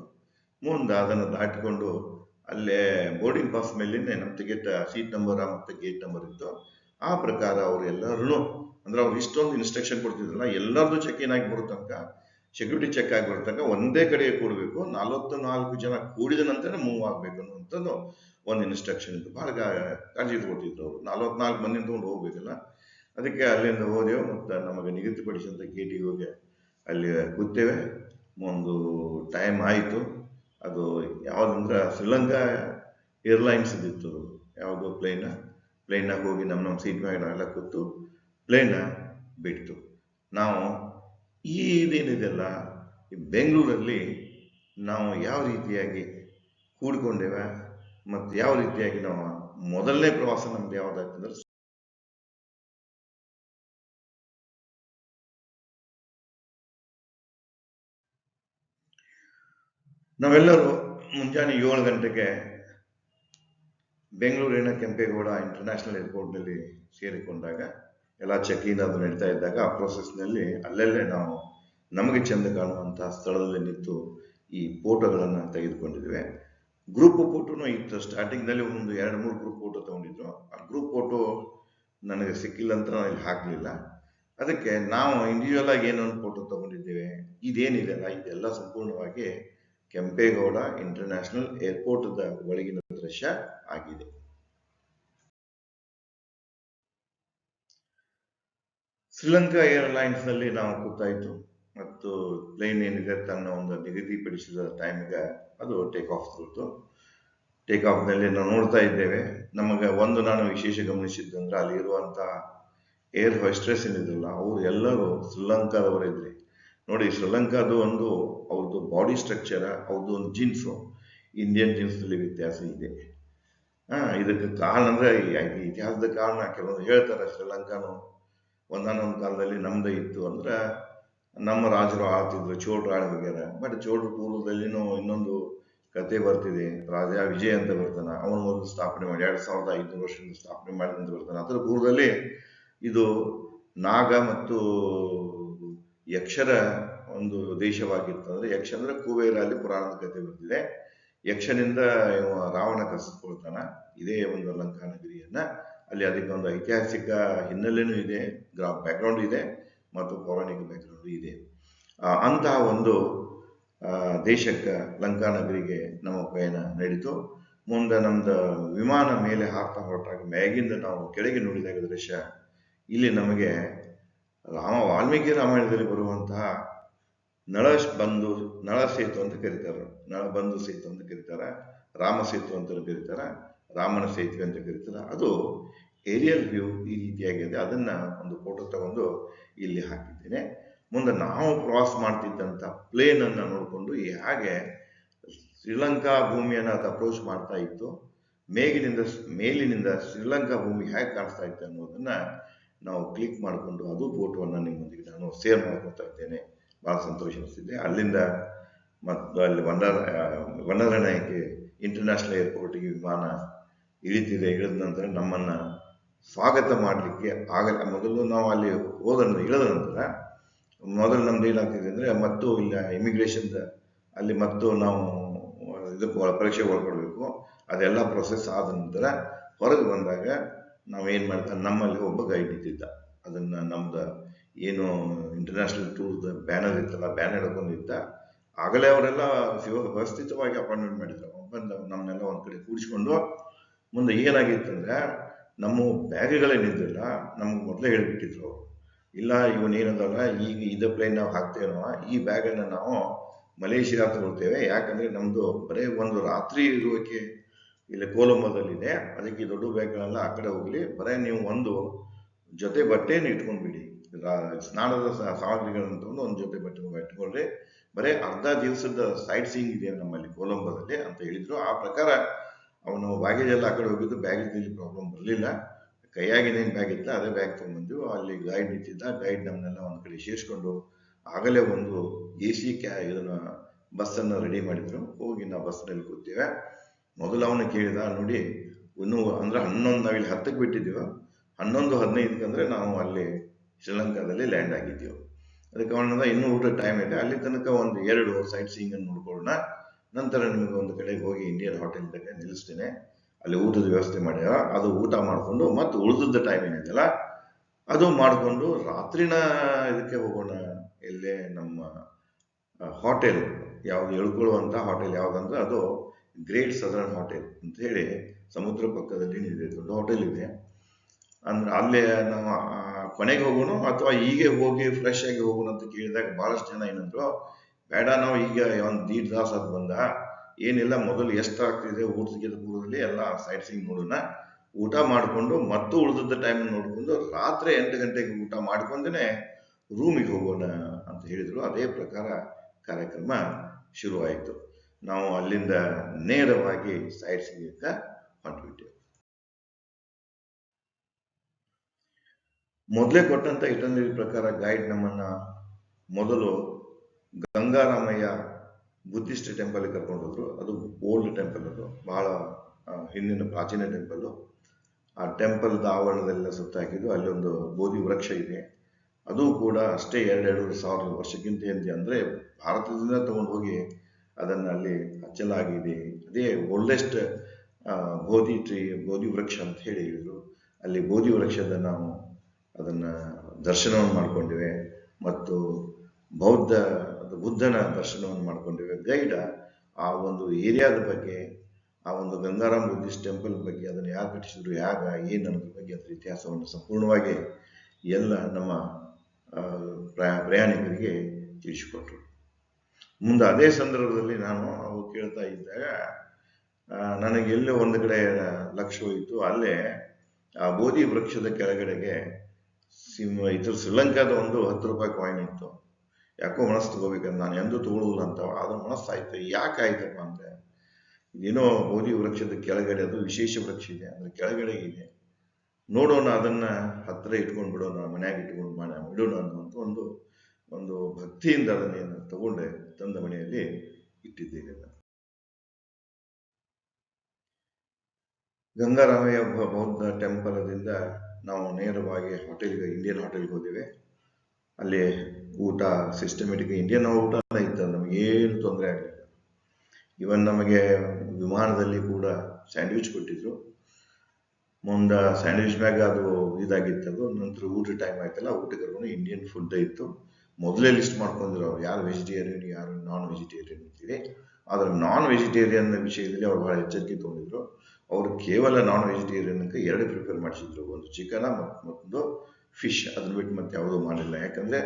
ಮುಂದೆ ಅದನ್ನು ದಾಟಿಕೊಂಡು ಅಲ್ಲೇ ಬೋರ್ಡಿಂಗ್ ಪಾಸ್ ಮೇಲಿನೇ ನಮ್ಮ ಟಿಕೆಟ್ ಸೀಟ್ ನಂಬರ್ ಮತ್ತು ಗೇಟ್ ನಂಬರ್ ಇತ್ತು. ಆ ಪ್ರಕಾರ ಅವರು ಎಲ್ಲರೂ ಅಂದ್ರೆ ಅವ್ರು ಇಷ್ಟೊಂದು ಇನ್ಸ್ಟ್ರಕ್ಷನ್ ಕೊಡ್ತಿದ್ರಲ್ಲ, ಎಲ್ಲರದು ಚೆಕ್ ಇನ್ ಆಗಿ ಬರೋ ತನಕ ಸೆಕ್ಯೂರಿಟಿ ಚೆಕ್ ಆಗಿ ಒಂದೇ ಕಡೆ ಕೂಡಬೇಕು ನಲವತ್ತು ನಾಲ್ಕು ಜನ ಕೂಡಿದ ನಂತರ ಮೂವ್ ಆಗಬೇಕು ಅನ್ನುವಂಥದ್ದು ಒಂದು ಇನ್ಸ್ಟ್ರಕ್ಷನ್ ಇತ್ತು. ಭಾಳ ಕಾಳಜಿ ಇಟ್ಕೊಳ್ತಿದ್ರು ಅವರು. ನಲವತ್ನಾಲ್ಕು ಮಂದಿ ತೊಗೊಂಡು ಹೋಗ್ಬೇಕಲ್ಲ? ಅದಕ್ಕೆ ಅಲ್ಲಿಂದ ಹೋದೆವು ಮತ್ತು ನಮಗೆ ನಿಗದಿಪಡಿಸಿದಂಥ ಗೇಟಿಗೆ ಹೋಗಿ ಅಲ್ಲಿ ಕೂತೇವೆ. ಒಂದು ಟೈಮ್ ಆಯಿತು. ಅದು ಯಾವುದಂದ್ರೆ ಶ್ರೀಲಂಕಾ ಏರ್ಲೈನ್ಸ್ ಇದ್ದಿತ್ತು. ಯಾವುದು ಪ್ಲೇನ ಪ್ಲೇನಾಗ ಹೋಗಿ ನಮ್ಮ ನಮ್ಮ ಸೀಟ್ ಮ್ಯಾಗ ನಾವೆಲ್ಲ ಕೂತು ಪ್ಲೇನ ಬಿಡ್ತು ನಾವು ಈ ಇದೇನಿದೆಯಲ್ಲ ಬೆಂಗಳೂರಲ್ಲಿ ನಾವು ಯಾವ ರೀತಿಯಾಗಿ ಕೂಡಿಕೊಂಡೇವೆ ಮತ್ತು ಯಾವ ರೀತಿಯಾಗಿ ನಾವು ಮೊದಲನೇ ಪ್ರವಾಸ ನಮ್ದು ಯಾವುದಾಯ್ತಂದ್ರೆ ನಾವೆಲ್ಲರೂ ಮುಂಜಾನೆ ಏಳು ಗಂಟೆಗೆ ಬೆಂಗಳೂರಿನ ಕೆಂಪೇಗೌಡ ಇಂಟರ್ನ್ಯಾಷನಲ್ ಏರ್ಪೋರ್ಟ್ನಲ್ಲಿ ಸೇರಿಕೊಂಡಾಗ ಎಲ್ಲ ಇನ್ ಅದು ನಡೀತಾ ಇದ್ದಾಗ ಆ ಪ್ರೊಸೆಸ್ನಲ್ಲಿ ಅಲ್ಲಲ್ಲೇ ನಾವು ನಮಗೆ ಚೆಂದ ಕಾಣುವಂತಹ ಸ್ಥಳದಲ್ಲಿ ನಿಂತು ಈ ಫೋಟೋಗಳನ್ನು ತೆಗೆದುಕೊಂಡಿದ್ವಿ ಗ್ರೂಪ್ ಫೋಟೋನು ಇತ್ತು ಸ್ಟಾರ್ಟಿಂಗ್ನಲ್ಲಿ ಒಂದು ಎರಡು ಮೂರು ಗ್ರೂಪ್ ಫೋಟೋ ತಗೊಂಡಿದ್ರು. ಆ ಗ್ರೂಪ್ ಫೋಟೋ ನನಗೆ ಸಿಕ್ಕಿಲ್ಲ ಅಂತ ನಾನು ಇಲ್ಲಿ ಹಾಕಲಿಲ್ಲ. ಅದಕ್ಕೆ ನಾವು ಇಂಡಿವಿಜುವಲ್ ಆಗಿ ಏನೊಂದು ಫೋಟೋ ತಗೊಂಡಿದ್ದೇವೆ ಇದೇನಿದೆಯಲ್ಲ ಇದೆಲ್ಲ ಸಂಪೂರ್ಣವಾಗಿ ಕೆಂಪೇಗೌಡ ಇಂಟರ್ನ್ಯಾಷನಲ್ ಏರ್ಪೋರ್ಟ್ ಒಳಗಿನ ದೃಶ್ಯ ಆಗಿದೆ. ಶ್ರೀಲಂಕಾ ಏರ್ಲೈನ್ಸ್ನಲ್ಲಿ ನಾವು ಕೂತಾಯಿತು ಮತ್ತು ಪ್ಲೇನ್ ಏನಿದೆ ತನ್ನ ಒಂದು ನಿಗದಿಪಡಿಸಿದ ಟೈಮ್ಗೆ ಅದು ಟೇಕ್ ಆಫ್ ಕೊಡ್ತು ಟೇಕ್ ಆಫ್ನಲ್ಲಿ ನಾವು ನೋಡ್ತಾ ಇದ್ದೇವೆ. ನಮಗೆ ಒಂದು ನಾನು ವಿಶೇಷ ಗಮನಿಸಿದ್ದಂದ್ರೆ ಅಲ್ಲಿ ಇರುವಂಥ ಏರ್ ಹೊಸ್ಟ್ರೆಸ್ ಏನಿದ್ರಲ್ಲ, ಅವರು ಎಲ್ಲರೂ ಶ್ರೀಲಂಕಾದವರಿದ್ರಿ ನೋಡಿ ಶ್ರೀಲಂಕಾದು ಒಂದು ಅವ್ರದ್ದು ಬಾಡಿ ಸ್ಟ್ರಕ್ಚರ್ ಅವ್ರದ್ದು ಒಂದು ಜೀನ್ಸು ಇಂಡಿಯನ್ ಜೀನ್ಸ್ನಲ್ಲಿ ವ್ಯತ್ಯಾಸ ಇದೆ. ಇದಕ್ಕೆ ಕಾರಣ ಅಂದ್ರೆ ಇತಿಹಾಸದ ಕಾರಣ ಕೆಲವೊಂದು ಹೇಳ್ತಾರೆ ಶ್ರೀಲಂಕಾನು ಒಂದಾನೊಂದು ಕಾಲದಲ್ಲಿ ನಮ್ದೇ ಇತ್ತು ಅಂದ್ರೆ ನಮ್ಮ ರಾಜರು ಆಳ್ತಿದ್ರು ಚೋಳರು ಆಳಿ ಹೋಗ್ಯಾರ. ಬಟ್ ಚೋಳರು ಪೂರ್ವದಲ್ಲಿನೂ ಇನ್ನೊಂದು ಕತೆ ಬರ್ತಿದೆ. ರಾಜ ವಿಜಯ ಅಂತ ಬರ್ತಾನೆ. ಅವನು ಒಂದು ಸ್ಥಾಪನೆ ಮಾಡಿ, ಎರಡು ಸಾವಿರದ ಐದುನೂರು ವರ್ಷದಿಂದ ಸ್ಥಾಪನೆ ಮಾಡಿದಂತ ಬರ್ತಾನೆ. ಅದರ ಪೂರ್ವದಲ್ಲಿ ಇದು ನಾಗ ಮತ್ತು ಯಕ್ಷರ ಒಂದು ದೇಶವಾಗಿತ್ತು. ಅಂದ್ರೆ ಯಕ್ಷ ಅಂದ್ರೆ ಕುಬೇರ ಅಲ್ಲಿ ಪುರಾಣದ ಕತೆ ಬರ್ತಿದೆ. ಯಕ್ಷನಿಂದ ರಾವಣ ಕಸಿಸ್ಕೊಳ್ತಾನ ಇದೇ ಒಂದು ಲಂಕಾ ನಗರಿಯನ್ನ. ಅಲ್ಲಿ ಅದಕ್ಕೆ ಒಂದು ಐತಿಹಾಸಿಕ ಹಿನ್ನೆಲೆನೂ ಇದೆ, ಗ್ರಾ ಬ್ಯಾಕ್ಗ್ರೌಂಡ್ ಇದೆ ಮತ್ತು ಪೌರಾಣಿಕ ಬ್ಯಾಕ್ಗ್ರೌಂಡ್ ಇದೆ. ಅಂತಹ ಒಂದು ದೇಶಕ್ಕೆ ಲಂಕಾ ನಗರಿಗೆ ನಮ್ಮ ಪಯಣ ನಡೀತು. ಮುಂದೆ ನಮ್ದು ವಿಮಾನ ಮೇಲೆ ಹಾಕ್ತಾ ಹೊರಟಾಗ ಮ್ಯಾಗಿಂದ ನಾವು ಕೆಳಗೆ ನೋಡಿದಾಗ ದೃಶ್ಯ, ಇಲ್ಲಿ ನಮಗೆ ರಾಮ, ವಾಲ್ಮೀಕಿ ರಾಮಾಯಣದಲ್ಲಿ ಬರುವಂತಹ ನಳ ಬಂಧು, ನಳ ಸೇತು ಅಂತ ಕರೀತಾರೆ. ನಳ ಬಂದು ಸೇತು ಅಂತ ಕರೀತಾರೆ. ರಾಮ ಸೇತು ಅಂತ ಕರೀತಾರೆ. ರಾಮನ ಸೇತುವೆ ಅಂತ ಕರೀತಾರ ಅದು ಏರಿಯಲ್ ವ್ಯೂ ಈ ರೀತಿಯಾಗಿದೆ. ಅದನ್ನ ಒಂದು ಫೋಟೋ ತಗೊಂಡು ಇಲ್ಲಿ ಹಾಕಿದ್ದೇನೆ. ಮುಂದೆ ನಾವು ಕ್ರಾಸ್ ಮಾಡ್ತಿದ್ದಂಥ ಪ್ಲೇನ್ ಅನ್ನ ನೋಡಿಕೊಂಡು ಹೇಗೆ ಶ್ರೀಲಂಕಾ ಭೂಮಿಯನ್ನು ಅದು ಅಪ್ರೋಚ್ ಮಾಡ್ತಾ ಇತ್ತು, ಮೇಗಿನಿಂದ ಮೇಲಿನಿಂದ ಶ್ರೀಲಂಕಾ ಭೂಮಿ ಹೇಗೆ ಕಾಣಿಸ್ತಾ ಇತ್ತು ಅನ್ನೋದನ್ನ ನಾವು ಕ್ಲಿಕ್ ಮಾಡಿಕೊಂಡು ಅದು ಫೋಟೋವನ್ನು ನಿಮ್ಮೊಂದಿಗೆ ನಾನು ಸೇರ್ ಮಾಡ್ಕೊತಾ ಇದ್ದೇನೆ. ಭಾಳ ಸಂತೋಷ ಅನಿಸ್ತಿದೆ ಅಲ್ಲಿಂದ ಮತ್ತು ಅಲ್ಲಿ ವಂಡರ್ ವನ್ನರನಾಯಕಿ ಇಂಟರ್ನ್ಯಾಷನಲ್ ಏರ್ಪೋರ್ಟಿಗೆ ವಿಮಾನ ಇಳಿತಿದೆ ಇಳಿದ ನಂತರ ನಮ್ಮನ್ನು ಸ್ವಾಗತ ಮಾಡಲಿಕ್ಕೆ ಆಗಲ್ಲ. ಮೊದಲು ನಾವು ಅಲ್ಲಿ ಹೋದ ಇಳಿದ ನಂತರ, ಮೊದಲು ನಮ್ದು ಏನಾಗ್ತಿದೆ ಅಂದರೆ ಮತ್ತು ಇಲ್ಲ ಇಮಿಗ್ರೇಷನ್ದ ಅಲ್ಲಿ ಮತ್ತು ನಾವು ಇದಕ್ಕೆ ಪರೀಕ್ಷೆಗೆ ಒಳಪಡಬೇಕು. ಅದೆಲ್ಲ ಪ್ರೊಸೆಸ್ ಆದ ನಂತರ ಹೊರಗೆ ಬಂದಾಗ ನಾವು ಏನು ಮಾಡ್ತಾರೆ ನಮ್ಮಲ್ಲಿ ಒಬ್ಬ ಗೈಡ್ ಇದ್ದಿದ್ದ. ಅದನ್ನು ನಮ್ದು ಏನು ಇಂಟರ್ನ್ಯಾಷನಲ್ ಟೂರ್ದ ಬ್ಯಾನರ್ ಇತ್ತಲ್ಲ ಬ್ಯಾನರ್ ಹಿಡ್ಕೊಂಡಿದ್ದ ಆಗಲೇ ಅವರೆಲ್ಲ ವ್ಯವ- ವ್ಯವಸ್ಥಿತವಾಗಿ ಅಪಾಯಿಂಟ್ಮೆಂಟ್ ಮಾಡಿದ್ರು. ಬಂದು, ನಮ್ಮನ್ನೆಲ್ಲ ಒಂದು ಕಡೆ ಕೂಡಿಸ್ಕೊಂಡು ಮುಂದೆ ಏನಾಗಿತ್ತು ಅಂದ್ರೆ, ನಮ್ಮ ಬ್ಯಾಗ್ಗಳೇನಿದ್ದಿಲ್ಲ ನಮ್ಗೆ ಮೊದಲೇ ಹೇಳಿಬಿಟ್ಟಿದ್ರು ಇಲ್ಲ, ಇವನ್ ಏನದಲ್ಲ ಈಗ ಇದ ಪ್ಲೇನ್ ನಾವು ಹಾಕ್ತೇವೋ ಈ ಬ್ಯಾಗನ್ನು ನಾವು ಮಲೇಷಿಯಾ ತಗೊಳ್ತೇವೆ ಯಾಕಂದ್ರೆ ನಮ್ದು ಬರೀ ಒಂದು ರಾತ್ರಿ ಇರುವಕ್ಕೆ ಇಲ್ಲಿ ಕೋಲಂಬೋದಲ್ಲಿದೆ. ಅದಕ್ಕೆ ದೊಡ್ಡ ಬ್ಯಾಗ್ಗಳೆಲ್ಲ ಆ ಕಡೆ ಹೋಗ್ಲಿ. ಬರೀ ನೀವು ಒಂದು ಜೊತೆ ಬಟ್ಟೆಯನ್ನು ಇಟ್ಕೊಂಡ್ಬಿಡಿ. ಸ್ನಾನದ ಸಾಮಗ್ರಿಗಳನ್ನು ತಗೊಂಡು ಒಂದು ಜೊತೆ ಬಟ್ಟೆ ಇಟ್ಕೊಳ್ರಿ ಬರೀ ಅರ್ಧ ದಿವಸದ ಸೈಟ್ ಸೀಯಿಂಗ್ ಇದೆ ನಮ್ಮಲ್ಲಿ ಕೋಲಂಬೋದಲ್ಲಿ ಅಂತ ಹೇಳಿದ್ರು. ಆ ಪ್ರಕಾರ ಅವನು ಬ್ಯಾಗೇಜ್ ಎಲ್ಲ ಆ ಕಡೆ ಹೋಗಿದ್ದು ಬ್ಯಾಗೇಜ್ ಪ್ರಾಬ್ಲಮ್ ಬರಲಿಲ್ಲ. ಕೈಯಾಗಿನೇನು ಬ್ಯಾಗ್ ಇತ್ತು ಅದೇ ಬ್ಯಾಗ್ ತೊಗೊಂಡ್ಬಂದು ಅಲ್ಲಿ ಗೈಡ್ ನಿಂತಿದ್ದ ಗೈಡ್ ನಮ್ಮನ್ನೆಲ್ಲ ಒಂದು ಕಡೆ ಸೇರಿಸ್ಕೊಂಡು ಆಗಲೇ ಒಂದು ಎ ಸಿ ಕ್ಯಾ ಇದನ್ನ ಬಸ್ಸನ್ನು ರೆಡಿ ಮಾಡಿದ್ರು. ಹೋಗಿ ನಾವು ಬಸ್ನಲ್ಲಿ ಕೂತೇವೆ. ಮೊದಲು ಅವನು ಕೇಳಿದ, ನೋಡಿ, ಇನ್ನು ಅಂದ್ರೆ ಹನ್ನೊಂದು ನಾವಿಲ್ಲಿ ಹತ್ತಕ್ಕೆ ಬಿಟ್ಟಿದ್ದೀವಿ. ಹನ್ನೊಂದು ಹದಿನೈದಕ್ಕೆ ಅಂದ್ರೆ ನಾವು ಅಲ್ಲಿ ಶ್ರೀಲಂಕಾದಲ್ಲಿ ಲ್ಯಾಂಡ್ ಆಗಿದ್ದೀವಿ. ಅದಕ್ಕೆ ಅವನ ಇನ್ನೂ ಊಟ ಟೈಮ್ ಇದೆ. ಅಲ್ಲಿ ತನಕ ಒಂದು ಎರಡು ಸೈಟ್ ಸೀಯಿಂಗ್ ಅನ್ನು ನೋಡ್ಕೊಳ್ಳೋಣ. ನಂತರ ನಿಮಗೆ ಒಂದು ಕಡೆಗೆ ಹೋಗಿ ಇಂಡಿಯನ್ ಹೋಟೆಲ್ ಹೋಟೆಲ್ದಾಗ ನಿಲ್ಲಿಸ್ತೇನೆ. ಅಲ್ಲಿ ಊಟದ ವ್ಯವಸ್ಥೆ ಮಾಡ್ಯಾರ ಅದು ಊಟ ಮಾಡಿಕೊಂಡು ಮತ್ತು ಉಳಿದದ್ದ ಟೈಮ್ ಏನಿದೆಯಲ್ಲ, ಅದು ಮಾಡಿಕೊಂಡು ರಾತ್ರಿನ ಇದಕ್ಕೆ ಹೋಗೋಣ. ಇಲ್ಲೇ ನಮ್ಮ ಹೋಟೆಲ್ ಯಾವ್ದು ಎಳ್ಕೊಳ್ಳುವಂಥ ಹೋಟೆಲ್ ಯಾವುದಂದ್ರೆ ಅದು ಗ್ರೇಟ್ ಸದರ್ನ್ ಹೋಟೆಲ್ ಅಂತ ಹೇಳಿ ಸಮುದ್ರ ಪಕ್ಕದಲ್ಲಿ ಇದೆ ದೊಡ್ಡ ಹೋಟೆಲ್ ಇದೆ. ಅಂದ್ರೆ ಅಲ್ಲೇ ನಾವು ಕೊನೆಗೆ ಹೋಗೋಣ ಅಥವಾ ಹೀಗೆ ಹೋಗಿ ಫ್ರೆಶ್ ಆಗಿ ಹೋಗೋಣ ಅಂತ ಕೇಳಿದಾಗ ಬಹಳಷ್ಟು ಜನ ಏನಂದ್ರು ಬೇಡ ನಾವು ಈಗ ಒಂದು ದೀಡ್ ತಾಸು ಅದು ಬಂದ, ಏನಿಲ್ಲ, ಮೊದಲು ಎಷ್ಟಾಗ್ತಿದೆ ಊಟದ ಪೂರ್ವದಲ್ಲಿ ಎಲ್ಲ ಸೈಟ್ ಸೀಂಗ್ ನೋಡೋಣ. ಊಟ ಮಾಡಿಕೊಂಡು ಮತ್ತು ಉಳಿದದ್ದ ಟೈಮ್ ನೋಡಿಕೊಂಡು ರಾತ್ರಿ ಎಂಟು ಗಂಟೆಗೆ ಊಟ ಮಾಡ್ಕೊಂಡೇ ರೂಮಿಗೆ ಹೋಗೋಣ ಅಂತ ಹೇಳಿದ್ರು. ಅದೇ ಪ್ರಕಾರ ಕಾರ್ಯಕ್ರಮ ಶುರುವಾಯಿತು. ನಾವು ಅಲ್ಲಿಂದ ನೇರವಾಗಿ ಸೈಟ್ ಸೀಯಿಂಗ್ ಹೊಂಟ್ಬಿಟ್ಟೆವು. ಮೊದಲೇ ಕೊಟ್ಟಂತ ಇಟನರಿ ಪ್ರಕಾರ ಗೈಡ್ ನಮ್ಮನ್ನ ಮೊದಲು ಗಂಗಾರಾಮಯ್ಯ ಬುದ್ಧಿಸ್ಟ್ ಟೆಂಪಲ್ ಕರ್ಕೊಂಡು ಹೋದ್ರು. ಅದು ಓಲ್ಡ್ ಟೆಂಪಲ್ ಅದು. ಬಹಳ ಹಿಂದಿನ ಪ್ರಾಚೀನ ಟೆಂಪಲ್ ಆ ಟೆಂಪಲ್ದ ಆವರಣದೆಲ್ಲ ಸುತ್ತಾಕಿದ್ದು ಅಲ್ಲೊಂದು ಬೋಧಿ ವೃಕ್ಷ ಇದೆ. ಅದು ಕೂಡ ಅಷ್ಟೇ ಎರಡೆರಡು ಸಾವಿರ ವರ್ಷಕ್ಕಿಂತ ಹಿಂದೆ. ಅಂದ್ರೆ ಭಾರತದಿಂದ ತಗೊಂಡು ಹೋಗಿ ಅದನ್ನ ಅಲ್ಲಿ ಹಚ್ಚಲಾಗಿದೆ. ಅದೇ ಓಲ್ಡೆಸ್ಟ್ ಬೋಧಿ ಟ್ರೀ ಬೋಧಿ ವೃಕ್ಷ ಅಂತ ಹೇಳಿ ಹೇಳಿದ್ರು. ಅಲ್ಲಿ ಬೋಧಿ ವೃಕ್ಷದ ನಾವು ಅದನ್ನ ದರ್ಶನವನ್ನು ಮಾಡ್ಕೊಂಡಿವೆ. ಮತ್ತು ಬೌದ್ಧ ಬುದ್ಧನ ದರ್ಶನವನ್ನು ಮಾಡ್ಕೊಂಡಿವೆ. ಗೈಡ ಆ ಒಂದು ಏರಿಯಾದ ಬಗ್ಗೆ, ಆ ಒಂದು ಗಂಗಾರಾಮ್ ಬುದ್ಧಿಸ್ಟ್ ಟೆಂಪಲ್ ಬಗ್ಗೆ, ಅದನ್ನು ಯಾರು ಕಟ್ಟಿಸಿದ್ರು, ಯಾಗ, ಏನು ಅನ್ನೋದ್ರ ಬಗ್ಗೆ ಅದರ ಇತಿಹಾಸವನ್ನು ಸಂಪೂರ್ಣವಾಗಿ ಎಲ್ಲ ನಮ್ಮ ಪ್ರಯಾ- ಪ್ರಯಾಣಿಕರಿಗೆ ತಿಳಿಸಿಕೊಟ್ರು. ಮುಂದೆ ಅದೇ ಸಂದರ್ಭದಲ್ಲಿ ನಾನು ಅವು ಕೇಳ್ತಾ ಇದ್ದಾಗ ನನಗೆ ಎಲ್ಲೇ ಒಂದು ಕಡೆ ಲಕ್ಷ್ಯ ಹೋಯಿತು. ಅಲ್ಲೇ ಆ ಬೋಧಿ ವೃಕ್ಷದ ಕೆಳಗಡೆಗೆ ಸಿಮ್ ಇದ್ರ ಶ್ರೀಲಂಕಾದ ಒಂದು ಹತ್ತು ರೂಪಾಯಿ ಕಾಯಿನ್ ಇತ್ತು. ಯಾಕೋ ಮನಸ್ಸು ತಗೋಬೇಕಂತ ನಾನು ಎಂದೂ ತಗೊಳ್ಳೋದಿಲ್ಲ ಅಂತ ಅದು ಮನಸ್ಸಾಯ್ತು. ಯಾಕೆ ಆಯ್ತಪ್ಪ ಅಂದ್ರೆ, ಇದೇನೋ ಬೋಧಿ ವೃಕ್ಷದ ಕೆಳಗಡೆ, ಅದು ವಿಶೇಷ ವೃಕ್ಷ ಇದೆ, ಅಂದರೆ ಕೆಳಗಡೆ ಇದೆ. ನೋಡೋಣ, ಅದನ್ನ ಹತ್ತಿರ ಇಟ್ಕೊಂಡು ಬಿಡೋಣ, ಮನ್ಯಾಗ ಇಟ್ಕೊಂಡು ಮನೆ ಇಡೋಣ ಅನ್ನುವಂಥ ಒಂದು ಒಂದು ಭಕ್ತಿಯಿಂದ ಅದನ್ನೇನು ತಗೊಂಡೆ, ತಂದ ಮನೆಯಲ್ಲಿ ಇಟ್ಟಿದ್ದೇನೆ ನಾನು. ಗಂಗಾರಾಮಯ್ಯ ಬೌದ್ಧ ಟೆಂಪಲದಿಂದ ನಾವು ನೇರವಾಗಿ ಹೋಟೆಲ್ಗೆ ಇಂಡಿಯನ್ ಹೋಟೆಲ್ಗೆ ಹೋದಿವಿ. ಅಲ್ಲಿ ಊಟ ಸಿಸ್ಟಮೆಟಿಕ್ ಇಂಡಿಯನ್ ಊಟ ಇತ್ತು, ನಮಗೆ ಏನು ತೊಂದರೆ ಆಗಲಿಲ್ಲ. ಇವನ್ ನಮಗೆ ವಿಮಾನದಲ್ಲಿ ಕೂಡ ಸ್ಯಾಂಡ್ವಿಚ್ ಕೊಟ್ಟಿದ್ರು. ಮುಂದೆ ಸ್ಯಾಂಡ್ವಿಚ್ ಮ್ಯಾಗ ಅದು ಇದಾಗಿತ್ತು ನಂತರ ಊಟ ಟೈಮ್ ಆಯ್ತಲ್ಲ ಊಟ ಕರ್ಕೊಂಡು ಇಂಡಿಯನ್ ಫುಡ್ ಇತ್ತು. ಮೊದಲೇ ಲಿಸ್ಟ್ ಮಾಡ್ಕೊಂಡಿದ್ರು ಅವ್ರು, ಯಾರು ವೆಜಿಟೇರಿಯನ್ ಯಾರು ನಾನ್ ವೆಜಿಟೇರಿಯನ್ ಅಂತೇಳಿ ಆದರೆ ನಾನ್ ವೆಜಿಟೇರಿಯನ್ ವಿಷಯದಲ್ಲಿ ಅವ್ರು ಬಹಳ ಎಚ್ಚರಿಕೆ ತೊಗೊಂಡಿದ್ರು. ಅವರು ಕೇವಲ ನಾನ್ ವೆಜಿಟೇರಿಯನ್ಗೆ ಎರಡು ಪ್ರಿಪೇರ್ ಮಾಡಿಸಿದ್ರು, ಒಂದು ಚಿಕನ ಮತ್ತು ಮತ್ತೊಂದು ಫಿಶ್ ಅದನ್ನ ಬಿಟ್ಟು ಮತ್ತೆ ಯಾವುದೂ ಮಾಡಲಿಲ್ಲ ಯಾಕಂದ್ರೆ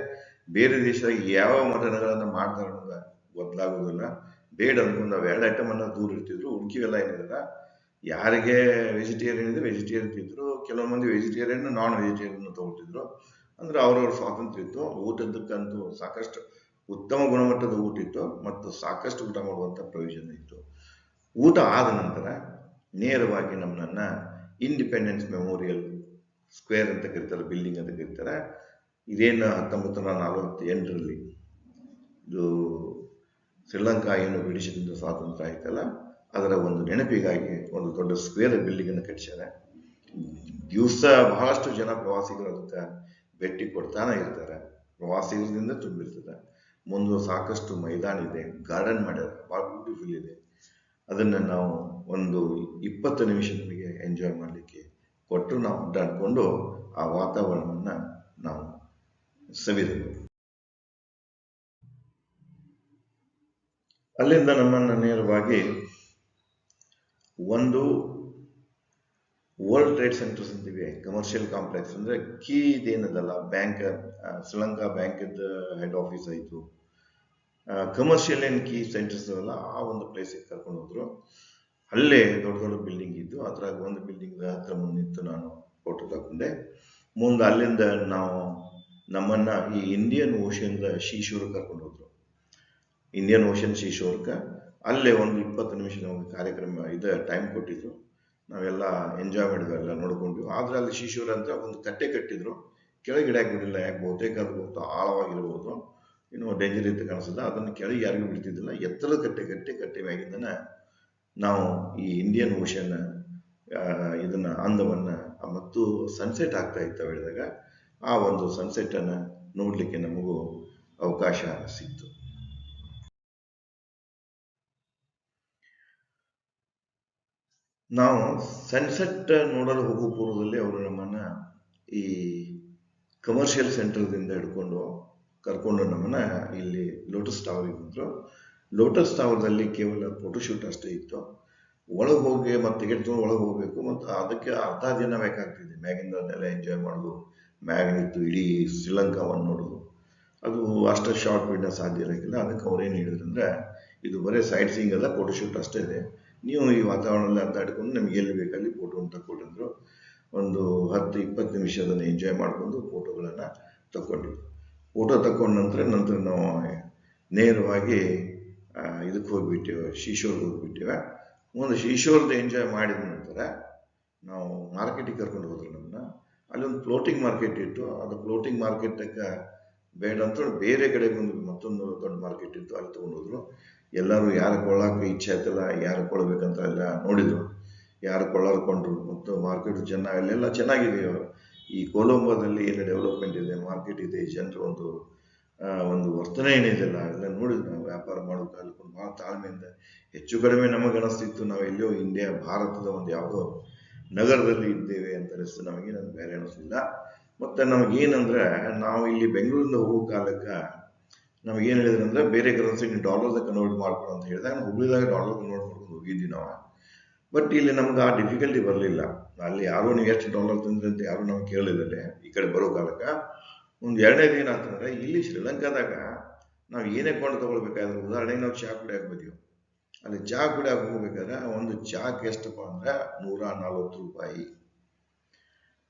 ಬೇರೆ ದೇಶದಾಗ ಯಾವ ಮಟನ್ಗಳನ್ನ ಮಾಡ್ತಾರೆ ಅನ್ನೋದು ಗೊತ್ತಾಗೋದಿಲ್ಲ. ಬೇಡ ಅನ್ಕೊಂಡು ನಾವು ಎರಡು ಐಟಮ್ ಅನ್ನ ದೂರ ಇರ್ತಿದ್ರು ಉಳ್ಕಿವೆಲ್ಲ ಏನಿಲ್ಲ ಯಾರಿಗೆ ವೆಜಿಟೇರಿಯನ್ ಇದೆ ವೆಜಿಟೇರಿಯನ್ ತಿಂದ್ರು, ಕೆಲವು ಮಂದಿ ವೆಜಿಟೇರಿಯನ್ ನಾನ್ ವೆಜಿಟೇರಿಯನ್ ತಗೊಳ್ತಿದ್ರು. ಅಂದ್ರೆ ಅವ್ರವ್ರ ಸ್ವಾತಂತ್ರ್ಯ ಇತ್ತು ಊಟದಕ್ಕಂತೂ ಸಾಕಷ್ಟು ಉತ್ತಮ ಗುಣಮಟ್ಟದ ಊಟ ಇತ್ತು, ಮತ್ತು ಸಾಕಷ್ಟು ಊಟ ಮಾಡುವಂತ ಪ್ರಯೋಜನ ಇತ್ತು. ಊಟ ಆದ ನಂತರ ನೇರವಾಗಿ ನಮ್ಮನ್ನ ಇಂಡಿಪೆಂಡೆನ್ಸ್ ಮೆಮೋರಿಯಲ್ ಸ್ಕ್ವೇರ್ ಅಂತ ಕರೀತಾರೆ ಬಿಲ್ಡಿಂಗ್ ಅಂತ ಕರೀತಾರೆ. ಇದೇನು ಹತ್ತೊಂಬತ್ತು ನೂರ ಇದು ಶ್ರೀಲಂಕಾ ಏನು ಬ್ರಿಟಿಷರಿಂದ ಸ್ವಾತಂತ್ರ್ಯ ಆಯ್ತಲ್ಲ, ಅದರ ಒಂದು ನೆನಪಿಗಾಗಿ ಒಂದು ದೊಡ್ಡ ಸ್ಕ್ವೇರ್ ಬಿಲ್ಡಿಂಗ್ ಅನ್ನು ಕಟ್ಟಿಸ್ಯಾರ ದಿವಸ ಬಹಳಷ್ಟು ಜನ ಪ್ರವಾಸಿಗರು ಅದಕ್ಕೆ ಭೇಟಿ ಕೊಡ್ತಾನೆ ಇರ್ತಾರೆ. ಪ್ರವಾಸಿಗರಿಂದ ತುಂಬಿರ್ತದೆ. ಮುಂದೆ ಸಾಕಷ್ಟು ಮೈದಾನ ಇದೆ ಗಾರ್ಡನ್ ಮಾಡ್ಯಾರ ಭಾಳ ಬ್ಯೂಟಿಫುಲ್ ಇದೆ. ಅದನ್ನು ನಾವು ಒಂದು ಇಪ್ಪತ್ತು ನಿಮಿಷ ನಮಗೆ ಎಂಜಾಯ್ ಮಾಡಲಿಕ್ಕೆ ಕೊಟ್ಟು ನಾವು ಅಡ್ಡಾಡಿಕೊಂಡು ಆ ವಾತಾವರಣವನ್ನು ನಾವು ಸವಿದೆವು. ಅಲ್ಲಿಂದ ನಮ್ಮನ್ನು ನೇರವಾಗಿ ಒಂದು ವರ್ಲ್ಡ್ ಟ್ರೇಡ್ ಸೆಂಟರ್ಸ್ ಅಂತೀವಿ ಕಮರ್ಷಿಯಲ್ ಕಾಂಪ್ಲೆಕ್ಸ್ ಅಂದ್ರೆ ಕೀ ಇದೇನದಲ್ಲ bank Sri Lanka bank head office ಆಯಿತು. ಕಮರ್ಷಿಯಲ್ ಏನು ಕೀ ಸೆಂಟರ್ಸ್ ಅಲ್ಲ ಆ ಒಂದು ಪ್ಲೇಸಿಗೆ ಕರ್ಕೊಂಡು ಹೋದ್ರು. ಅಲ್ಲೇ ದೊಡ್ಡ ದೊಡ್ಡ ಬಿಲ್ಡಿಂಗ್ ಇದ್ದು, ಅದ್ರಾಗ ಒಂದು ಬಿಲ್ಡಿಂಗ್ ಹತ್ರ ಮುಂದೆ ನಿಂತು ನಾನು ಫೋಟೋ ತಗೊಂಡೆ. ಮುಂದೆ ಅಲ್ಲಿಂದ ನಾವು ನಮ್ಮನ್ನ ಈ ಇಂಡಿಯನ್ ಓಷನ್ದ ಶೀಶೂರ್ ಕರ್ಕೊಂಡು ಹೋದ್ರು. ಇಂಡಿಯನ್ ಓಷನ್ ಶೀಶೂರ್ಕ ಅಲ್ಲೇ ಒಂದು ಇಪ್ಪತ್ತು ನಿಮಿಷ ನಮಗೆ ಕಾರ್ಯಕ್ರಮ, ಇದು ಟೈಮ್ ಕೊಟ್ಟಿದ್ರು. ನಾವೆಲ್ಲ ಎಂಜಾಯ್ ಮಾಡಿದ್ವಿ ಎಲ್ಲ ನೋಡ್ಕೊಂಡ್ವಿ ಆದ್ರೆ ಅಲ್ಲಿ ಶಿಶೂರ್ ಅಂತ ಒಂದು ಕಟ್ಟೆ ಕಟ್ಟಿದ್ರು. ಕೆಳಗೆ ಗಿಡ ಬಿಡಿಲ್ಲ ಯಾಕೆ ಬಹುತೇಕ ಅದು ಬಹುತ ಆಳವಾಗಿರ್ಬೋದು. ಇನ್ನು ಡೇಂಜರ್ ಇತ್ತು ಕಾಣಿಸ್ತದೆ ಅದನ್ನು ಕೆಳಗೆ ಯಾರಿಗೂ ಬಿಡ್ತಿದ್ದಿಲ್ಲ. ಎತ್ತರದ ಕಟ್ಟೆ, ಕಟ್ಟಿ, ಕಟ್ಟೆ ಮ್ಯಾಗಿಂದನ ನಾವು ಈ ಇಂಡಿಯನ್ ಓಷನ್ ಇದನ್ನ, ಅಂದವನ್ನ ಮತ್ತು ಸನ್ಸೆಟ್ ಆಗ್ತಾ ಇತ್ತು ಹೇಳಿದಾಗ, ಆ ಒಂದು ಸನ್ಸೆಟ್ ಅನ್ನ ನೋಡ್ಲಿಕ್ಕೆ ನಮಗೂ ಅವಕಾಶ ಸಿಕ್ತು. ನಾವು ಸನ್ಸೆಟ್ ನೋಡಲು ಹೋಗುವ ಪೂರ್ವದಲ್ಲಿ ಅವರು ನಮ್ಮನ್ನ ಈ ಕಮರ್ಷಿಯಲ್ ಸೆಂಟರ್ದಿಂದ ಹಿಡ್ಕೊಂಡು ಕರ್ಕೊಂಡು ನಮ್ಮನ್ನ ಇಲ್ಲಿ ಲೋಟಸ್ ಟವರಿಗೆ ಬಂದರು. ಲೋಟಸ್ ಟವರ್ನಲ್ಲಿ ಕೇವಲ ಫೋಟೋಶೂಟ್ ಅಷ್ಟೇ ಇತ್ತು. ಒಳಗೆ ಹೋಗಿ ಮತ್ತೆ ಟಿಕೆಟ್ ತೊಗೊಂಡು ಒಳಗೆ ಹೋಗಬೇಕು ಮತ್ತು ಅದಕ್ಕೆ ಅರ್ಧ ದಿನ ಬೇಕಾಗ್ತಿದೆ. ಮ್ಯಾಗಿಂದ ಅದನ್ನೆಲ್ಲ ಎಂಜಾಯ್ ಮಾಡೋದು. ಮ್ಯಾಗಿನಿತ್ತು ನಿಂತು ಇಡೀ ಶ್ರೀಲಂಕಾವನ್ನು ನೋಡೋದು. ಅದು ಅಷ್ಟು ಶಾರ್ಟ್ ಬಿಡ್ನ ಸಾಧ್ಯ ಇರೋಕ್ಕಿಲ್ಲ. ಅದಕ್ಕೆ ಅವ್ರೇನು ಅಂದರೆ, ಇದು ಬರೀ ಸೈಟ್ ಸೀಯಿಂಗ್ ಅಲ್ಲ ಫೋಟೋಶೂಟ್ ಅಷ್ಟೇ ಇದೆ. ನೀವು ಈ ವಾತಾವರಣದಲ್ಲಿ ಅಡ್ಡಾಡ್ಕೊಂಡು ನಿಮ್ಗೆ ಎಲ್ಲಿ ಬೇಕಲ್ಲಿ ಫೋಟೋ ತಗೊಂಡಿದ್ರು ಒಂದು ಹತ್ತು, ಇಪ್ಪತ್ತು ನಿಮಿಷ ಅದನ್ನು ಎಂಜಾಯ್ ಮಾಡಿಕೊಂಡು ಫೋಟೋಗಳನ್ನು ತಗೊಂಡಿದ್ವಿ ಫೋಟೋ ತಗೊಂಡ ನಂತರ ನಂತರ ನಾವು ನೇರವಾಗಿ ಇದಕ್ಕೆ ಹೋಗ್ಬಿಟ್ಟಿವೆ ಶೀಶೋರ್ಗೆ ಹೋಗ್ಬಿಟ್ಟಿವೆ. ಒಂದು ಶೀಶೋರ್ದು ಎಂಜಾಯ್ ಮಾಡಿದ ನಂತರ ನಾವು ಮಾರ್ಕೆಟಿಗೆ ಕರ್ಕೊಂಡು ಹೋದ್ರು ನಮ್ಮನ್ನ. ಅಲ್ಲಿ ಒಂದು ಫ್ಲೋಟಿಂಗ್ ಮಾರ್ಕೆಟ್ ಇತ್ತು. ಅದು ಫ್ಲೋಟಿಂಗ್ ಮಾರ್ಕೆಟಕ್ಕೆ ಬೇಡ ಅಂತ ಬೇರೆ ಕಡೆ ಒಂದು ಮತ್ತೊಂದು ದೊಡ್ಡ ಮಾರ್ಕೆಟ್ ಇತ್ತು. ಅಲ್ಲಿ ತೊಗೊಂಡೋದ್ರು ಎಲ್ಲರೂ ಯಾರು ಕೊಳ್ಳೋಕೆ ಇಚ್ಛೆ ಆಯ್ತಲ್ಲ, ಯಾರು ಕೊಳ್ಬೇಕಂತ ಎಲ್ಲ ನೋಡಿದ್ರು. ಯಾರು ಕೊಳ್ಳರ್ಕೊಂಡ್ರು ಮತ್ತು ಮಾರ್ಕೆಟ್ ಜನ ಅಲ್ಲೆಲ್ಲ ಚೆನ್ನಾಗಿದೆ. ಈ ಕೊಲಂಬೋದಲ್ಲಿ ಏನು ಡೆವಲಪ್ಮೆಂಟ್ ಇದೆ ಮಾರ್ಕೆಟ್ ಇದೆ, ಜನರು ಒಂದು ಒಂದು ವರ್ತನೆ ಏನಿದೆಯಲ್ಲ ಅದನ್ನ ನೋಡಿದ್ವಿ ನಾವು ವ್ಯಾಪಾರ ಮಾಡೋದು ಅಲ್ಕೊಂಡು ಭಾಳ ತಾಳ್ಮೆಯಿಂದ ಹೆಚ್ಚು ಕಡಿಮೆ ನಮಗೆ ಅನಿಸ್ತಿತ್ತು. ನಾವು ಎಲ್ಲೋ ಇಂಡಿಯಾ ಭಾರತದ ಒಂದು ಯಾವುದೋ ನಗರದಲ್ಲಿ ಇದ್ದೇವೆ ಅಂತ ಅನಿಸ್ತು. ನಮಗೆ ನನ್ಗೆ ಬೇರೆ ಅನಿಸ್ಲಿಲ್ಲ. ಮತ್ತು ನಮಗೇನಂದ್ರೆ, ನಾವು ಇಲ್ಲಿ ಬೆಂಗಳೂರಿಂದ ಹೋಗೋ ಕಾಲಕ್ಕೆ ನಮಗೇನು ಹೇಳಿದ್ರು ಅಂದ್ರೆ, ಬೇರೆ ಕರೆನ್ಸಿ ಡಾಲರ್ದ ಕನ್ವರ್ಟ್ ಮಾಡ್ಕೊಡು ಅಂತ ಹೇಳಿದಾಗ ನಾವು ಹುಬ್ಳಿದಾಗ ಡಾಲರ್ ಕನ್ವರ್ಟ್ ಮಾಡ್ಕೊಂಡು ಹೋಗಿದ್ವಿ ನಾವು. ಬಟ್ ಇಲ್ಲಿ ನಮ್ಗೆ ಆ ಡಿಫಿಕಲ್ಟಿ ಬರಲಿಲ್ಲ. ಅಲ್ಲಿ ಯಾರು ನೀವು ಎಷ್ಟು ಡಾಲರ್ ತಂದ್ರೆ ಅಂತ ಯಾರು ನಮ್ಗೆ ಕೇಳಿದ್ರೆ ಈ ಕಡೆ ಬರೋ ಕಾಲಕ್ಕೆ. ಒಂದು ಎರಡನೇದು ಏನಂತಂದ್ರೆ ಇಲ್ಲಿ ಶ್ರೀಲಂಕಾದಾಗ ನಾವು ಏನೇ ಕೊಂಡು ತಗೊಳ್ಬೇಕಾದ್ರೆ, ಉದಾಹರಣೆಗೆ ನಾವು ಚಹಾ ಕುಡಿಯಕ್ಕೆ ಬಂದೀವಿ ಅಲ್ಲಿ ಚಹಾ ಕುಡಿಯಕ್ಕೆ ಹೋಗ್ಬೇಕಾದ್ರೆ ಒಂದು ಚಹಾಕ್ಕೆ ಎಷ್ಟಪ್ಪ ಅಂದ್ರೆ ನೂರ ನಲ್ವತ್ತು ರೂಪಾಯಿ.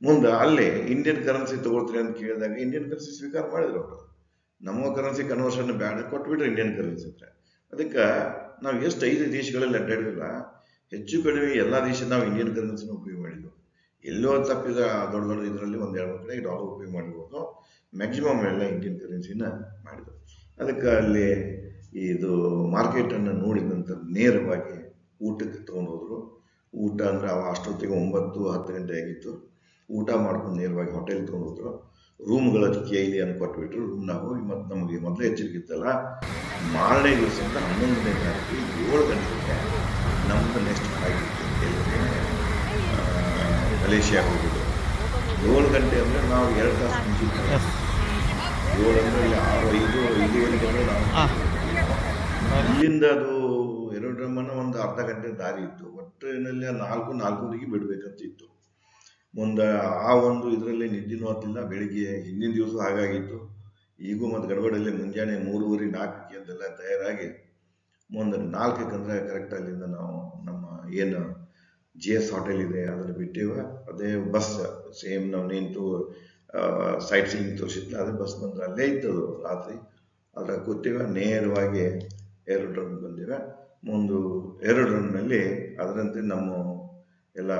ಮುಂದೆ ಅಲ್ಲೇ ಇಂಡಿಯನ್ ಕರೆನ್ಸಿ ತಗೊಳ್ತೀರಿ ಅಂತ ಕೇಳಿದಾಗ ಇಂಡಿಯನ್ ಕರೆನ್ಸಿ ಸ್ವೀಕಾರ ಮಾಡಿದ್ರು ಅವರು. ನಮ್ಮ ಕರೆನ್ಸಿ ಕನ್ವರ್ಷನ್ ಬೇಡ ಕೊಟ್ಬಿಟ್ರೆ ಇಂಡಿಯನ್ ಕರೆನ್ಸಿ ಅಂದ್ರೆ ಅದಕ್ಕೆ ನಾವು ಎಷ್ಟು ಐದು ದೇಶಗಳಲ್ಲಿ ಅಡ್ಡಾಡಿಲ್ಲ ಹೆಚ್ಚು ಕಡಿಮೆ ಎಲ್ಲ ದೇಶ ನಾವು ಇಂಡಿಯನ್ ಕರೆನ್ಸಿನ ಉಪಯೋಗ ಮಾಡಿದ್ವು. ಎಲ್ಲೋ ತಪ್ಪಿದ ದೊಡ್ಡ ದೊಡ್ಡ ಇದರಲ್ಲಿ ಒಂದು ಎರಡು ಕಡೆ ಡಾಲರ್ ಉಪಯೋಗ ಮಾಡಿರ್ಬೋದು. ಮ್ಯಾಕ್ಸಿಮಮ್ ಎಲ್ಲ ಇಂಡಿಯನ್ ಕರೆನ್ಸಿನ ಮಾಡಿದರು. ಅದಕ್ಕೆ ಅಲ್ಲಿ ಇದು ಮಾರ್ಕೆಟನ್ನು ನೋಡಿದ ನಂತರ ನೇರವಾಗಿ ಊಟಕ್ಕೆ ತೊಗೊಂಡು ಹೋದ್ರು. ಊಟ ಅಂದರೆ ಅವ ಅಷ್ಟೊತ್ತಿಗೆ ಒಂಬತ್ತು, ಹತ್ತು ಗಂಟೆ ಆಗಿತ್ತು. ಊಟ ಮಾಡ್ಕೊಂಡು ನೇರವಾಗಿ ಹೋಟೆಲ್ ತೊಗೊಂಡು ಹೋದ್ರು. ರೂಮ್ಗಳ ಅಂತ ಕೊಟ್ಬಿಟ್ರು. ರೂಮ್ನಾಗ ಹೋಗಿ ಮತ್ತು ನಮಗೆ ಮೊದಲೇ ಎಚ್ಚರಿಕೆ ಇತ್ತಲ್ಲ, ಮಾರನೇ ದಿವಸದಿಂದ ಹನ್ನೊಂದನೇ ತಾರೀಕು ಏಳು ಗಂಟೆಗೆ ನಮ್ಮದು ನೆಕ್ಸ್ಟ್ ಫ್ಲೈಟ್ ಇತ್ತು. ಹೋಗಿದ್ದು. ಹೋಗೋದು ಏಳು ಗಂಟೆ ಅಂದರೆ ನಾವು ಎರಡು ತಾಸು ಮುಂಚಿತ ಇಲ್ಲಿಂದ ಅದು ಎರಡು ಎರಡರಮ್ಮನ ಒಂದು ಅರ್ಧ ಗಂಟೆ ದಾರಿ ಇತ್ತು. ಒಟ್ಟಿನಲ್ಲಿ ನಾಲ್ಕು ನಾಲ್ಕೂವರೆಗೆ ಬಿಡಬೇಕಂತ ಇತ್ತು ಮುಂದೆ ಆ ಒಂದು ಇದರಲ್ಲಿ ನಿದ್ದೆನೂ ಹತ್ತಿಲ್ಲ ಬೆಳಿಗ್ಗೆ ಹಿಂದಿನ ದಿವಸ ಹಾಗಾಗಿತ್ತು. ಈಗೂ ಮತ್ತು ಗಡಬಡಲ್ಲಿ ಮುಂಜಾನೆ ಮೂರುವರೆ ನಾಲ್ಕಕ್ಕೆ ಅಂತೆಲ್ಲ ತಯಾರಾಗಿ ಮುಂದೆ ನಾಲ್ಕಕ್ಕೆ ಅಂದರೆ ಕರೆಕ್ಟ್ ಅಲ್ಲಿಂದ ನಾವು ನಮ್ಮ ಏನು ಜಿ ಎಸ್ ಹೋಟೆಲ್ ಇದೆ ಅದನ್ನು ಬಿಟ್ಟೇವೆ. ಅದೇ ಬಸ್ ಸೇಮ್ ನಾವು ನಿಂತು ಸೈಟ್ ಸೀನ್ ತೋರಿಸಿದ್ಲ. ಅದೇ ಬಸ್ ಬಂದ್ರೆ ಅಲ್ಲೇ ಇತ್ತು ರಾತ್ರಿ. ಅದ್ರಾಗ ಕೂತೀವಿ, ನೇರವಾಗಿ ಏರೋಡ್ರಮ್ ಬಂದಿವೆ. ಮುಂದು ನಲ್ಲಿ ಅದರಂತೆ ನಮ್ಮ ಎಲ್ಲ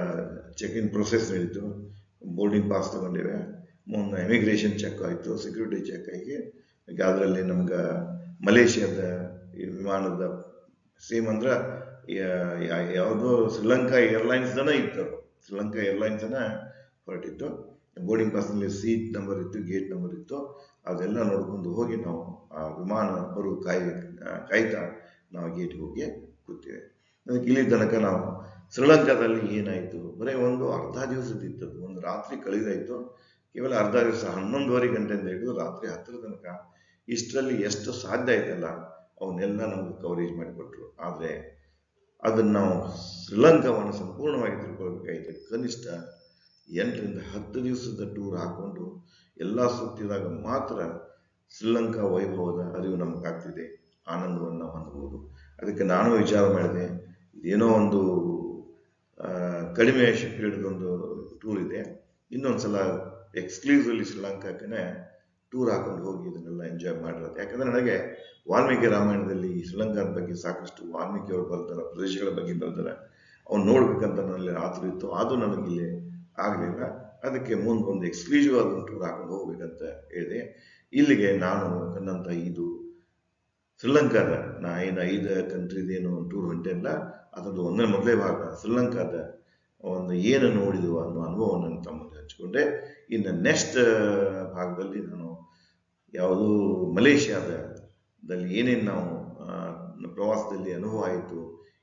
ಚೆಕ್ ಇನ್ ಪ್ರೊಸೆಸ್ ನಡೀತು ಬೋರ್ಡಿಂಗ್ ಪಾಸ್ ತಗೊಂಡಿವೆ. ಮುಂದೆ ಇಮಿಗ್ರೇಷನ್ ಚೆಕ್ ಆಯಿತು ಸೆಕ್ಯೂರಿಟಿ ಚೆಕ್ ಆಗಿ. ಅದರಲ್ಲಿ ನಮ್ಗೆ ಮಲೇಷ್ಯಾದ ವಿಮಾನದ ಸೇಮ್ ಅಂದ್ರೆ ಯಾವುದೋ ಶ್ರೀಲಂಕಾ ಏರ್ಲೈನ್ಸ್ ಇತ್ತು. ಶ್ರೀಲಂಕಾ ಏರ್ಲೈನ್ಸ್ನ ಹೊರಟಿತ್ತು ಬೋರ್ಡಿಂಗ್ ಪಾಸ್ನಲ್ಲಿ ಸೀಟ್ ನಂಬರ್ ಇತ್ತು ಗೇಟ್ ನಂಬರ್ ಇತ್ತು, ಅದೆಲ್ಲ ನೋಡ್ಕೊಂಡು ಹೋಗಿ ನಾವು ಆ ವಿಮಾನ ಬರು ಕಾಯ್ ಕಾಯ್ತಾ ನಾವು ಗೇಟ್ಗೆ ಹೋಗಿ ಕೂತೇವೆ. ಅದಕ್ಕೆ ಇಲ್ಲಿ ತನಕ ನಾವು ಶ್ರೀಲಂಕಾದಲ್ಲಿ ಏನಾಯಿತು? ಬರೀ ಒಂದು ಅರ್ಧ ದಿವಸದಿತ್ತು. ಒಂದು ರಾತ್ರಿ ಕಳೆದಾಯಿತು. ಕೇವಲ ಅರ್ಧ ದಿವಸ ಹನ್ನೊಂದುವರೆ ಗಂಟೆಯಿಂದ ಹಿಡಿದು ರಾತ್ರಿ ಹತ್ತರ ತನಕ ಇಷ್ಟರಲ್ಲಿ ಎಷ್ಟು ಸಾಧ್ಯ ಆಯ್ತಲ್ಲ, ಅವನ್ನೆಲ್ಲ ನಮ್ಗೆ ಕವರೇಜ್ ಮಾಡಿಕೊಟ್ರು. ಆದರೆ ಅದನ್ನು ನಾವು ಶ್ರೀಲಂಕಾವನ್ನು ಸಂಪೂರ್ಣವಾಗಿ ತಿಳ್ಕೊಳ್ಬೇಕಾಯ್ತು. ಕನಿಷ್ಠ ಎಂಟರಿಂದ ಹತ್ತು ದಿವಸದ ಟೂರ್ ಹಾಕೊಂಡು ಎಲ್ಲ ಸುತ್ತಿದಾಗ ಮಾತ್ರ ಶ್ರೀಲಂಕಾ ವೈಭವದ ಅರಿವು ನಮಗಾಗ್ತಿದೆ, ಆನಂದವನ್ನು ಹೊಂದಬಹುದು. ಅದಕ್ಕೆ ನಾನು ವಿಚಾರ ಮಾಡಿದೆ ಏನೋ ಒಂದು ಕಡಿಮೆ ಒಂದು ಟೂರ್ ಇದೆ. ಇನ್ನೊಂದು ಸಲ ಎಕ್ಸ್ಕ್ಲೂಸಿವ್ಲಿ ಶ್ರೀಲಂಕಾಕ್ಕೆ ಟೂರ್ ಹಾಕೊಂಡು ಹೋಗಿ ಇದನ್ನೆಲ್ಲ ಎಂಜಾಯ್ ಮಾಡಿರೋದು. ಯಾಕಂದರೆ ನನಗೆ ವಾಲ್ಮೀಕಿ ರಾಮಾಯಣದಲ್ಲಿ ಶ್ರೀಲಂಕಾದ ಬಗ್ಗೆ ಸಾಕಷ್ಟು ವಾಲ್ಮೀಕಿಯವರು ಬರ್ತಾರೆ ಪ್ರದೇಶಗಳ ಬಗ್ಗೆ ಬರ್ತಾರೆ. ಅವ್ನು ನೋಡ್ಬೇಕಂತ ನನ್ನಲ್ಲಿ ಆತುರ ಇತ್ತು. ಅದು ನನಗಿಲ್ಲಿ ಆಗಲಿಲ್ಲ. ಅದಕ್ಕೆ ಮುಂದೆ ಒಂದು ಎಕ್ಸ್ಕ್ಲೂಸಿವ್ ಆದ ಟೂರ್ ಹಾಕೊಂಡು ಹೋಗ್ಬೇಕಂತ ಹೇಳಿದೆ. ಇಲ್ಲಿಗೆ ನಾನು ನನ್ನಂಥ ಇದು ಶ್ರೀಲಂಕಾದ, ನಾ ಏನು ಐದು ಕಂಟ್ರಿದೇನು ಟೂರ್ ಹೊಂಟಿಲ್ಲ ಅದರದ್ದು ಒಂದನೇ ಮೊದಲೇ ಭಾಗ. ಶ್ರೀಲಂಕಾದ ಒಂದು ಏನು ನೋಡಿದು ಅನ್ನೋ ಅನುಭವವನ್ನು ನಾನು ತಮ್ಮ ಹಂಚಿಕೊಂಡೆ. ಇನ್ನು ನೆಕ್ಸ್ಟ್ ಭಾಗದಲ್ಲಿ ನಾನು ಯಾವುದು ಮಲೇಷ್ಯಾದ ದಲ್ಲಿ ಏನೇನು ನಾವು ಪ್ರವಾಸದಲ್ಲಿ ಅನುಭವ ಆಯಿತು,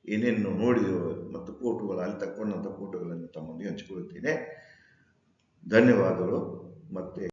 ಏನೇನು ನೋಡಿದೆವು ಮತ್ತು ಫೋಟೋಗಳು ಅಲ್ಲಿ ತಕ್ಕೊಂಡಂಥ ಫೋಟೋಗಳನ್ನು ತಮ್ಮೊಂದಿಗೆ ಹಂಚಿಕೊಳ್ಳುತ್ತೇನೆ. ಧನ್ಯವಾದಗಳು. ಮತ್ತೆ